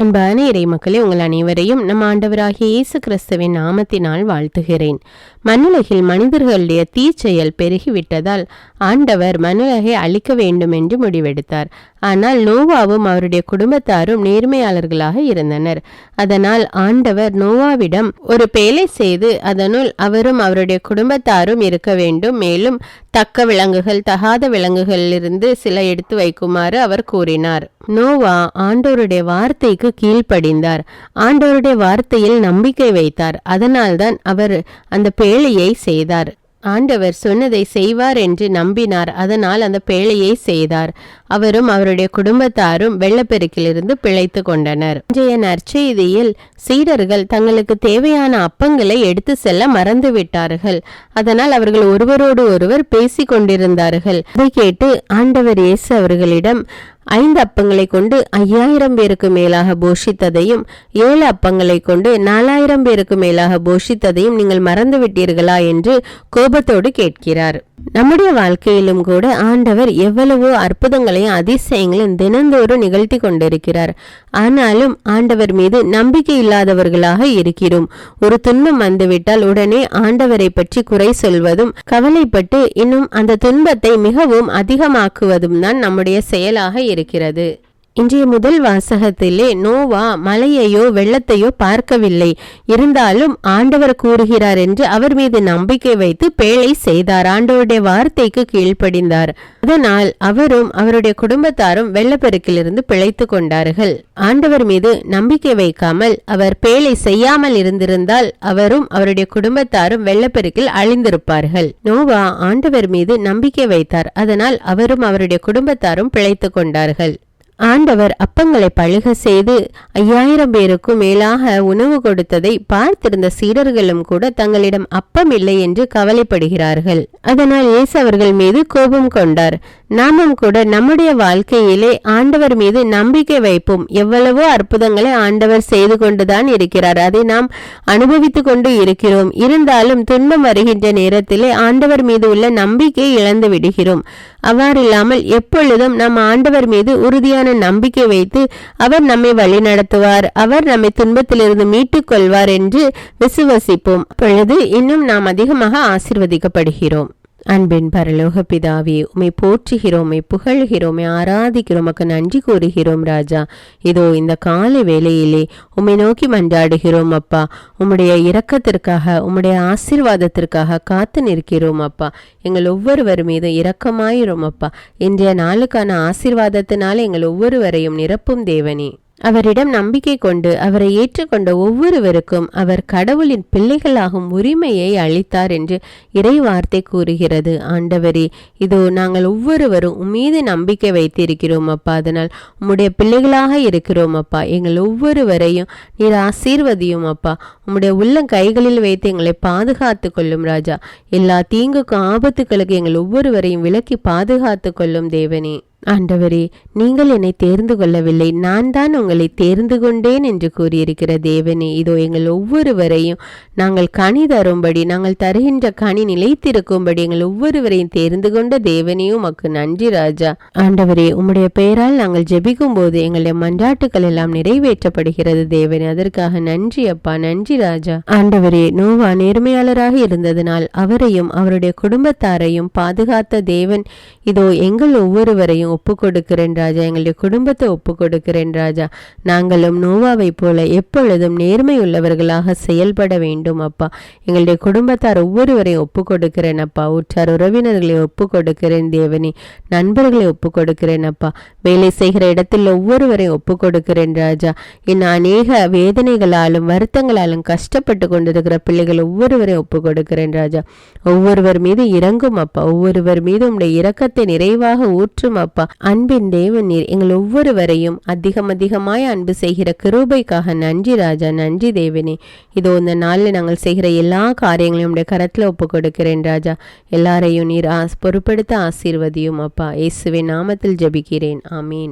அன்பான இறை மக்களே உங்கள் அனைவரையும் நம் ஆண்டவராகிய இயேசு கிறிஸ்துவின் நாமத்தினால் வாழ்த்துகிறேன். மண்ணுலகில் மனிதர்களுடைய தீச்செயல் பெருகிவிட்டதால் ஆண்டவர் மண்ணுலகை அழிக்க வேண்டும் என்று முடிவெடுத்தார். ஆனால் நோவாவும் அவருடைய குடும்பத்தாரும் நேர்மையாளர்களாக இருந்தனர். அதனால் ஆண்டவர் நோவாவிடம் ஒரு பேலை செய்து அதனுள் அவரும் அவருடைய குடும்பத்தாரும் இருக்க வேண்டும். மேலும் தக்க விலங்குகள் தகாத விலங்குகளிலிருந்து சில எடுத்து வைக்குமாறு அவர் கூறினார். நோவா ஆண்டோருடைய வார்த்தைக்கு கீழ்ப்படிந்தார். ஆண்டோருடைய வார்த்தையில் நம்பிக்கை வைத்தார். அதனால்தான் அவர் அந்த பேழையை செய்தார். ஆண்டவர் சொன்னதை செய்வார் என்று நம்பினார். அதனால் அந்த பேழையை செய்தார். அவரும் அவருடைய குடும்பத்தாரும் வெள்ளப்பெருக்கிலிருந்து பிழைத்து கொண்டனர். இன்றைய நற்செய்தியில் சீடர்கள் தங்களுக்கு தேவையான அப்பங்களை எடுத்து செல்ல மறந்து விட்டார்கள் அதனால் அவர்கள் ஒருவரோடு ஒருவர் பேசிக் கொண்டிருந்தார்கள். அதை கேட்டு ஆண்டவர் இயேசு அவர்களிடம் ஐந்து அப்பங்களை கொண்டு ஐயாயிரம் பேருக்கு மேலாக போஷித்ததையும் ஏழு அப்பங்களை கொண்டு நாலாயிரம் பேருக்கு மேலாக போஷித்ததையும் நீங்கள் மறந்துவிட்டீர்களா என்று கோபத்தோடு கேட்கிறார். நம்முடைய வாழ்க்கையிலும் கூட ஆண்டவர் எவ்வளவோ அற்புதங்களையும் அதிசயங்களையும் தினந்தோறும் நிகழ்த்தி கொண்டிருக்கிறார். ஆனாலும் ஆண்டவர் மீது நம்பிக்கை இல்லாதவர்களாக இருக்கிறோம். ஒரு துன்பம் வந்துவிட்டால் உடனே ஆண்டவரை பற்றி குறை சொல்வதும் கவலைப்பட்டு இன்னும் அந்த துன்பத்தை மிகவும் அதிகமாக்குவதும் தான் நம்முடைய செயலாக இருக்கிறது. இன்றைய முதல் வாசகத்திலே நோவா மலையையோ வெள்ளத்தையோ பார்க்கவில்லை. இருந்தாலும் ஆண்டவர் கூறுகிறார் என்று அவர் மீது நம்பிக்கை வைத்து பேழை செய்தார். ஆண்டவருடைய வார்த்தைக்கு கீழ்ப்படிந்தார். அதனால் அவரும் அவருடைய குடும்பத்தாரும் வெள்ளப்பெருக்கிலிருந்து பிழைத்து கொண்டார்கள். ஆண்டவர் மீது நம்பிக்கை வைக்காமல் அவர் பேழை செய்யாமல் இருந்திருந்தால் அவரும் அவருடைய குடும்பத்தாரும் வெள்ளப்பெருக்கில் அழிந்திருப்பார்கள். நோவா ஆண்டவர் மீது நம்பிக்கை வைத்தார். அதனால் அவரும் அவருடைய குடும்பத்தாரும் பிழைத்து கொண்டார்கள். ஆண்டவர் அப்பங்களை பழுக செய்து ஐயாயிரம் பேருக்கும் மேலாக உணவு கொடுத்ததை பார்த்திருந்த சீடர்களும் கூட தங்களிடம் அப்பம் இல்லை என்று கவலைப்படுகிறார்கள். அதனால் இயேசு அவர்கள் மீது கோபம் கொண்டார். நாமும் கூட நம்முடைய வாழ்க்கையிலே ஆண்டவர் மீது நம்பிக்கை வைப்போம். எவ்வளவோ அற்புதங்களை ஆண்டவர் செய்து கொண்டுதான் இருக்கிறார். அதை நாம் அனுபவித்துக் கொண்டு இருக்கிறோம். இருந்தாலும் துன்பம் வருகின்ற நேரத்திலே ஆண்டவர் மீது உள்ள நம்பிக்கை இழந்து விடுகிறோம். அவ்வாறில்லாமல் எப்பொழுதும் நம் ஆண்டவர் மீது உறுதியான நம்பிக்கை வைத்து அவர் நம்மை வழி நடத்துவார் அவர் நம்மை துன்பத்திலிருந்து மீட்டுக் கொள்வார் என்று விசுவசிப்போம். அப்பொழுது இன்னும் நாம் அதிகமாக ஆசிர்வதிக்கப்படுகிறோம். அன்பின் பரலோக பிதாவே உமை போற்றுகிறோமே புகழ்கிறோமே புகழ்கிறோம் ஆராதிக்கிறோம் உமக்கு நன்றி கூறுகிறோம் ராஜா. இதோ இந்த காலை வேளையிலே உம்மை நோக்கி மன்றாடுகிறோம் அப்பா. உம்முடைய இரக்கத்திற்காக உம்முடைய ஆசீர்வாதத்திற்காக காத்து நிற்கிறோம் அப்பா. எங்கள் ஒவ்வொருவர் மீதும் இரக்கமாயிரும் அப்பா. இன்றைய நாளுக்கான ஆசீர்வாதத்தினால எங்கள் ஒவ்வொருவரையும் நிரப்பும் தேவனே. அவரிடம் நம்பிக்கை கொண்டு அவரை ஏற்றுக்கொண்ட ஒவ்வொருவருக்கும் அவர் கடவுளின் பிள்ளைகளாகும் உரிமையை அளித்தார் என்று இறை வார்த்தை கூறுகிறது. ஆண்டவரே இதோ நாங்கள் ஒவ்வொருவரும் உம்மீது நம்பிக்கை வைத்திருக்கிறோம் அப்பா. அதனால் உம்முடைய பிள்ளைகளாக இருக்கிறோம் அப்பா. எங்கள் ஒவ்வொருவரையும் நீர் ஆசீர்வதியும் அப்பா. உம்முடைய உள்ள கைகளில் வைத்து எங்களை பாதுகாத்து கொள்ளும் ராஜா. எல்லா தீங்குக்கும் ஆபத்துக்களுக்கு எங்கள் ஒவ்வொருவரையும் விலக்கி பாதுகாத்து கொள்ளும் தேவனே. ஆண்டவரே நீங்கள் என்னை தேர்ந்து கொள்ளவில்லை. நான் தான் உங்களை தேர்ந்து கொண்டேன் என்று கூறியிருக்கிற தேவனே இதோ எங்கள் ஒவ்வொருவரையும் நாங்கள் கனி தரும்படி நாங்கள் தருகின்ற கனி நிலைத்திருக்கும்படி எங்கள் ஒவ்வொருவரையும் தேர்ந்து கொண்ட தேவனையும் உமக்கு நன்றி ராஜா. ஆண்டவரே உம்முடைய பெயரால் நாங்கள் ஜெபிக்கும் போது எங்களுடைய மன்றாட்டுக்கள் எல்லாம் நிறைவேற்றப்படுகிறது தேவனே அதற்காக நன்றி அப்பா நன்றி ராஜா. ஆண்டவரே நோவா நேர்மையாளராக இருந்ததனால் அவரையும் அவருடைய குடும்பத்தாரையும் பாதுகாத்த தேவன் இதோ எங்கள் ஒவ்வொருவரையும் ஒப்பு கொடுக்கிறேன் ராஜா. எங்களுடைய குடும்பத்தை ஒப்பு கொடுக்கிறேன் ராஜா. நாங்களும் நோவாவை போல எப்பொழுதும் நேர்மை உள்ளவர்களாக செயல்பட வேண்டும் அப்பா. எங்களுடைய குடும்பத்தார் ஒவ்வொருவரையும் ஒப்பு கொடுக்கிறேன் அப்பா. உற்றார் உறவினர்களை ஒப்பு கொடுக்கிறேன் தேவனி. நண்பர்களை ஒப்பு கொடுக்கிறேன் அப்பா. வேலை செய்கிற இடத்தில் ஒவ்வொருவரையும் ஒப்பு கொடுக்கிறேன் ராஜா. என் அநேக வேதனைகளாலும் வருத்தங்களாலும் கஷ்டப்பட்டு கொண்டிருக்கிற பிள்ளைகள் ஒவ்வொருவரையும் ஒப்பு கொடுக்கிறேன் ராஜா. ஒவ்வொருவர் மீது இறங்கும் அப்பா. ஒவ்வொருவர் மீது உடைய இரக்கத்தை நிறைவாக ஊற்றும் அப்பா. அப்பா அன்பின் தேவன் நீர் எங்கள் ஒவ்வொருவரையும் அதிகம் அதிகமாய் அன்பு செய்கிற கிருபைக்காக நன்றி ராஜா நன்றி தேவனே. இதோ இந்த நாளில் நாங்கள் செய்கிற எல்லா காரியங்களையும் உடைய கரத்தில் ஒப்பு கொடுக்கிறேன் ராஜா. எல்லாரையும் நீர் ஆஸ் பொறுப்படுத்த ஆசீர்வதியும் அப்பா. இயேசுவின் நாமத்தில் ஜபிக்கிறேன். ஆமீன்.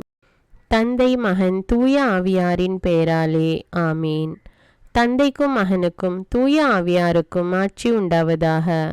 தந்தை மகன் தூய ஆவியாரின் பெயராலே ஆமீன். தந்தைக்கும் மகனுக்கும் தூய ஆவியாருக்கும் ஆட்சி உண்டாவதாக.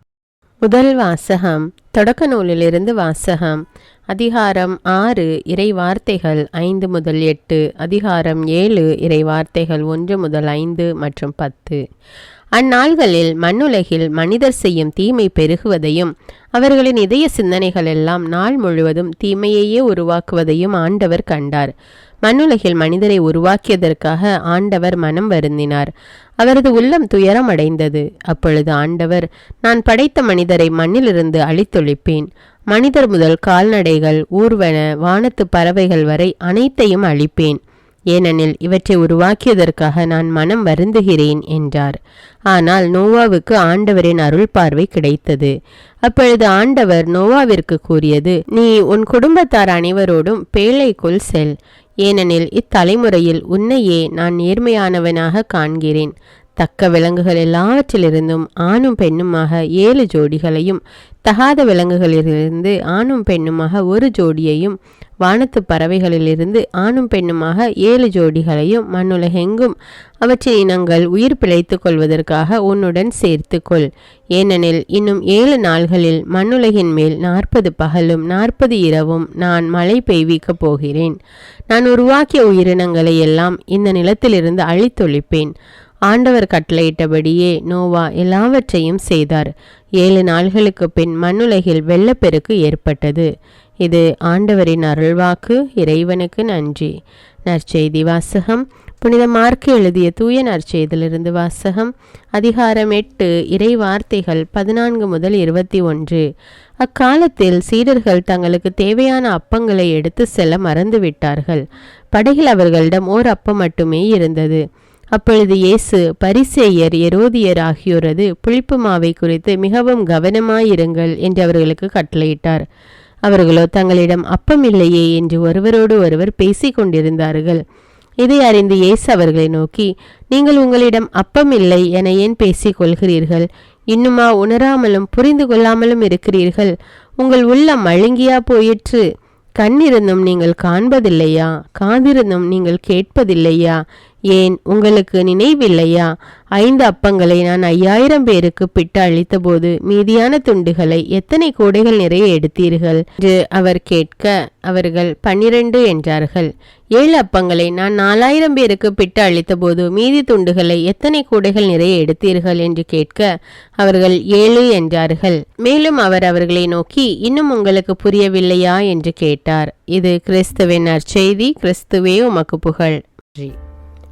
முதல் வாசகம் தொடக்க நூலிலிருந்து வாசகம் அதிகாரம் ஆறு இறை வார்த்தைகள் ஐந்து முதல் எட்டு அதிகாரம் ஏழு இறை வார்த்தைகள் ஒன்று முதல் ஐந்து மற்றும் பத்து. அந்நாள்களில் மண்ணுலகில் மனிதர் செய்யும் தீமை பெருகுவதையும் அவர்களின் இதய சிந்தனைகள் எல்லாம் நாள் முழுவதும் தீமையையே உருவாக்குவதையும் ஆண்டவர் கண்டார். மண்ணுலகில் மனிதரை உருவாக்கியதற்காக ஆண்டவர் மனம் வருந்தினார். அவரது உள்ளம் துயரம் அடைந்தது. அப்பொழுது ஆண்டவர் நான் படைத்த மனிதரை மண்ணிலிருந்து அழித்தொழிப்பேன். மனிதர் முதல் கால்நடைகள் ஊர்வன வானத்து பறவைகள் வரை அனைத்தையும் அழிப்பேன். ஏனெனில் இவற்றை உருவாக்கியதற்காக நான் மனம் வருந்துகிறேன் என்றார். ஆனால் நோவாவுக்கு ஆண்டவரின் அருள் பார்வை கிடைத்தது. அப்பொழுது ஆண்டவர் நோவாவிற்கு கூறியது நீ உன் குடும்பத்தார் அனைவரோடும் பேழைக்குள் செல். ஏனெனில் இத்தலைமுறையில் உன்னையே நான் நேர்மையானவனாக காண்கிறேன். தக்க விலங்குகள் எல்லாவற்றிலிருந்தும் ஆணும் பெண்ணுமாக ஏழு ஜோடிகளையும் தகாத விலங்குகளிலிருந்து ஆணும் பெண்ணுமாக ஒரு ஜோடியையும் வானத்து பறவைகளிலிருந்து ஆணும் பெண்ணுமாக ஏழு ஜோடிகளையும் மண்ணுலகெங்கும் அவற்றின் இனங்கள் உயிர் பிழைத்துக் கொள்வதற்காக உன்னுடன் சேர்த்துக்கொள். ஏனெனில் இன்னும் ஏழு நாள்களில் மண்ணுலகின் மேல் நாற்பது பகலும் நாற்பது இரவும் நான் மழை பெய்விக்கப் போகிறேன். நான் உருவாக்கிய உயிரினங்களை எல்லாம் இந்த நிலத்திலிருந்து அழித்தொழிப்பேன். ஆண்டவர் கட்டளையிட்டபடியே நோவா எல்லாவற்றையும் செய்தார். ஏழு நாள்களுக்கு பின் மண்ணுலகில் வெள்ளப்பெருக்கு ஏற்பட்டது. இது ஆண்டவரின் அருள்வாக்கு இறைவனுக்கு நன்றி. நற்செய்தி வாசகம். புனித மார்க்கு எழுதிய தூய நற்செய்திலிருந்து வாசகம். அதிகாரம் எட்டு இறை வார்த்தைகள் பதினான்கு முதல் இருபத்தி ஒன்று. அக்காலத்தில் சீடர்கள் தங்களுக்கு தேவையான அப்பங்களை எடுத்து செல்ல மறந்துவிட்டார்கள். படகில் அவர்களிடம் ஓர் அப்பம் மட்டுமே இருந்தது. அப்பொழுது இயேசு பரிசேயர் எரோதியர் ஆகியோரது புளிப்பு மாவை குறித்து மிகவும் கவனமாயிருங்கள் என்று அவர்களுக்கு கட்டளையிட்டார். அவர்களோ தங்களிடம் அப்பம் இல்லையே என்று ஒருவரோடு ஒருவர் பேசிக் கொண்டிருந்தார்கள். இதை அறிந்து இயேசு அவர்களை நோக்கி நீங்கள் உங்களிடம் அப்பம் இல்லை என ஏன் பேசிக் கொள்கிறீர்கள்? இன்னுமா உணராமலும் புரிந்து கொள்ளாமலும் இருக்கிறீர்கள்? உங்கள் உள்ளம் மழுங்கியா போயிற்று. கண்ணிருந்தும் நீங்கள் காண்பதில்லையா? காதிருந்தும் நீங்கள் கேட்பதில்லையா? ஏன் உங்களுக்கு நினைவில்லையா? ஐந்து அப்பங்களை நான் ஐயாயிரம் பேருக்கு பிட்டு அளித்தபோது மீதியான துண்டுகளை எத்தனை கூடைகள் நிறைய எடுத்தீர்கள்? என்று அவர் கேட்க அவர்கள் பன்னிரண்டு என்றார்கள். ஏழு அப்பங்களை நான் நாலாயிரம் பேருக்கு பிட்டு அளித்தபோது மீதி துண்டுகளை எத்தனை கூடைகள் நிறைய எடுத்தீர்கள்? என்று கேட்க அவர்கள் ஏழு என்றார்கள். மேலும் அவர் அவர்களை நோக்கி இன்னும் உங்களுக்கு புரியவில்லையா? என்று கேட்டார். இது கிறிஸ்துவின் நற்செய்தி. கிறிஸ்துவே உமக்கு புகழ்.